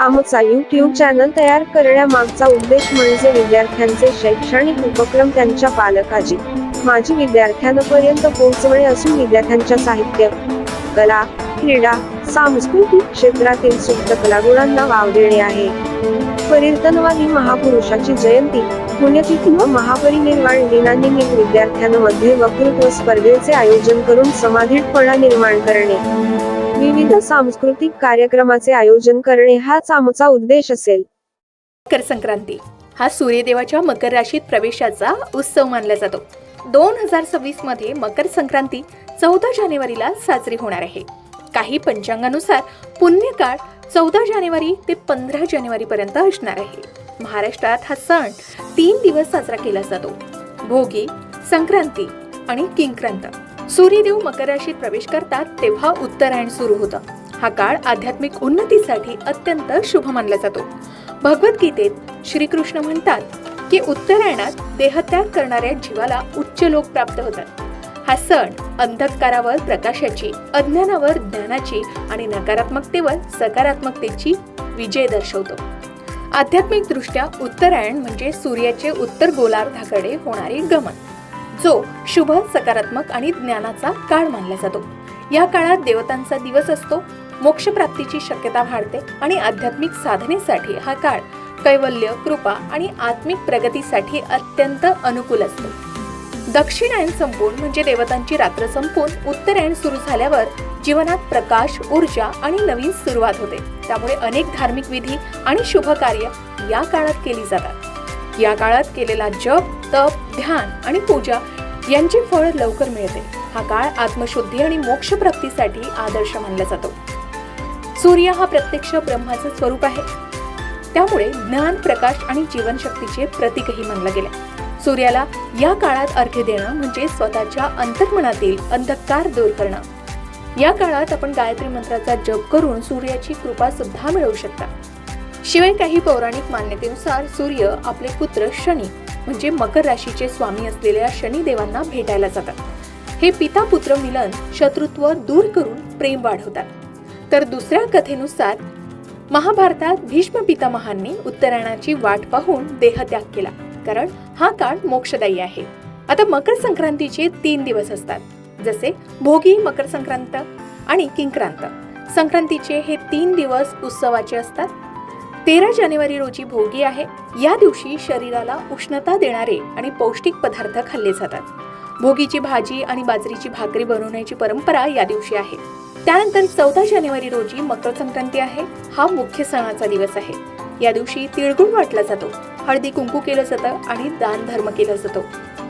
आमचा YouTube channel तयार करण्यामागचा उद्देश म्हणजे विद्यार्थ्यांचे शैक्षणिक उपक्रम त्यांच्या पालकाची. माझी विद्यार्थ्यांपर्यंत पोहोचवणे असून विद्यार्थ्यांच्या साहित्य कला क्रीडा सांस्कृतिक क्षेत्रातील सुप्त कलागुणांना वाव देणे आहे. परिवर्तनवादी महापुरुषाची जयंती पुण्यतिथी व महापरिनिर्वाण दिनानिमित्त विद्यार्थ्यांमध्ये वक्तृत्व स्पर्धेचे आयोजन करून समाधीटपणा निर्माण करणे. विविध सांस्कृतिक कार्यक्रमाचे आयोजन करणे हाच आमचा उद्देश असेल. मकर संक्रांती. हा सूर्यदेवाच्या मकर राशीत प्रवेशाचा उत्सव मानला जातो. दोन हजार सव्वीसमध्ये मकर संक्रांती चौदा जानेवारीला साजरी होणार आहे. काही पंचांगानुसार पुण्यकाळ चौदा जानेवारी ते पंधरा जानेवारी पर्यंत असणार आहे. महाराष्ट्रात हा सण तीन दिवस साजरा केला जातो. भोगी संक्रांती आणि किंक्रांत. सूर्यदेव मकर राशीत प्रवेश करतात तेव्हा उत्तरायण सुरू होतं. हा काळ आध्यात्मिक उन्नतीसाठी अत्यंत शुभ मानला जातो. भगवद्गीतेत श्रीकृष्ण म्हणतात की उत्तरायणात देहत्याग करणाऱ्या जीवाला उच्च लोक प्राप्त होतात. हा सण अंधकारावर प्रकाशाची अज्ञानावर ज्ञानाची आणि नकारात्मकतेवर सकारात्मकतेची विजय दर्शवतो. आध्यात्मिक दृष्ट्या उत्तरायण म्हणजे सूर्याचे उत्तर गोलार्धाकडे होणारे गमन. जो शुभ सकारात्मक आणि ज्ञानाचा काळ मानला जातो. या काळात देवतांचा दिवस असतो. मोक्षप्राप्तीची शक्यता वाढते आणि आध्यात्मिक साधनेसाठी हा काळ कैवल्य कृपा आणि आत्मिक प्रगतीसाठी अत्यंत अनुकूल असतो. दक्षिणायन संपून म्हणजे देवतांची रात्र संपून उत्तरायण सुरू झाल्यावर जीवनात प्रकाश ऊर्जा आणि नवीन सुरुवात होते. त्यामुळे अनेक धार्मिक विधी आणि शुभ कार्य या काळात केली जातात. या काळात केलेला जप तप ध्यान आणि पूजा यांचे फळ लवकर मिळते. हा काळ आत्मशुद्धी आणि मोक्ष प्राप्तीसाठी आदर्श मानला जातो. सूर्य हा प्रत्यक्ष ब्रह्माचं स्वरूप आहे. त्यामुळे ज्ञान प्रकाश आणि जीवनशक्तीचे प्रतीकही मानलं गेले. सूर्याला या काळात अर्घ्य देणं म्हणजे स्वतःच्या अंतर्मनातील अंधकार दूर करणं. या काळात आपण गायत्री मंत्राचा जप करून सूर्याची कृपा सुद्धा मिळवू शकता. शिवाय काही पौराणिक मान्यतेनुसार सूर्य आपले पुत्र शनी म्हणजे मकर राशीचे स्वामी असलेल्या शनिदेवांना भेटायला जातात. हे पिता पुत्र मिलन शत्रुत्व दूर करून प्रेम वाढवतात. तर दुसऱ्या कथेनुसार महाभारतात भीष्म पितामहांनी उत्तरायणाची वाट पाहून देहत्याग केला कारण हा काळ मोक्षदायी आहे. आता मकर संक्रांतीचे तीन दिवस असतात जसे भोगी मकर संक्रांत आणि किंक्रांत. संक्रांतीचे हे तीन दिवस उत्सवाचे असतात तेरा जानेवारी रोजी भोगी आहे. या दिवशी शरीराला उष्णता देणारे आणि पौष्टिक पदार्थ खाल्ले जातात. भोगीची भाजी आणि बाजरीची भाकरी बनवण्याची परंपरा या दिवशी आहे. त्यानंतर चौदा जानेवारी रोजी मकर संक्रांती आहे. हा मुख्य सणाचा दिवस आहे. या दिवशी तिळगुळ वाटला जातो. हळदी कुंकू केलं जातं आणि दान धर्म केला जातो.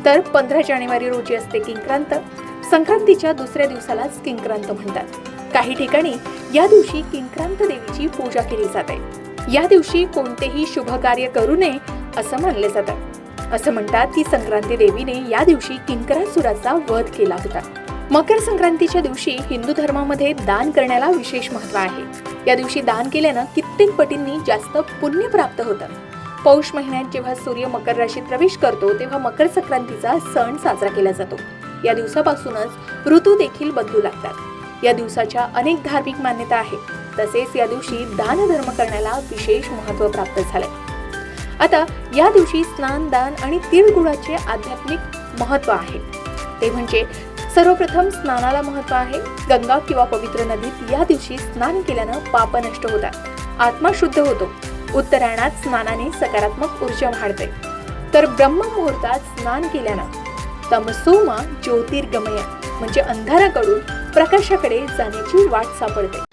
तर पंधरा जानेवारी रोजी असते किंक्रांत. संक्रांतीच्या दुसऱ्या दिवसालाच किंक्रांत म्हणतात. काही ठिकाणी या दिवशी किंक्रांत देवीची पूजा केली जाते. या दिवशी कोणतेही शुभ कार्य करू नये असं मानले जातं. असं म्हणतात की संक्रांती देवीने या दिवशी किंकरासुराचा वध केला होता. मकर संक्रांतीच्या दिवशी हिंदू धर्मामध्ये दान करण्याला विशेष महत्त्व आहे. या दिवशी दान केल्यानं कित्येक पटींनी जास्त पुण्य प्राप्त होतं. पौष महिन्यात जेव्हा सूर्य मकर राशीत प्रवेश करतो तेव्हा मकर संक्रांतीचा सण साजरा केला जातो. या दिवसापासूनच ऋतू देखील बदलू लागतात. या दिवसाच्या अनेक धार्मिक मान्यता आहेत. तसेच या दिवशी दान धर्म करण्याला विशेष महत्त्व प्राप्त झालंय. आता या दिवशी स्नान दान आणि तिळगुळाचे आध्यात्मिक महत्त्व आहे. ते म्हणजे सर्वप्रथम स्नानाला महत्त्व आहे. गंगा किंवा पवित्र नदीत या दिवशी स्नान केल्यानं पाप नष्ट होतात. आत्मा शुद्ध होतो. उत्तरायणात स्नानाने सकारात्मक ऊर्जा वाढते. तर ब्रह्म मुहूर्तात स्नान केल्यानं तमसोमा ज्योतिर्गमय म्हणजे अंधाराकडून प्रकाशाकडे जाण्याची वाट सापडते.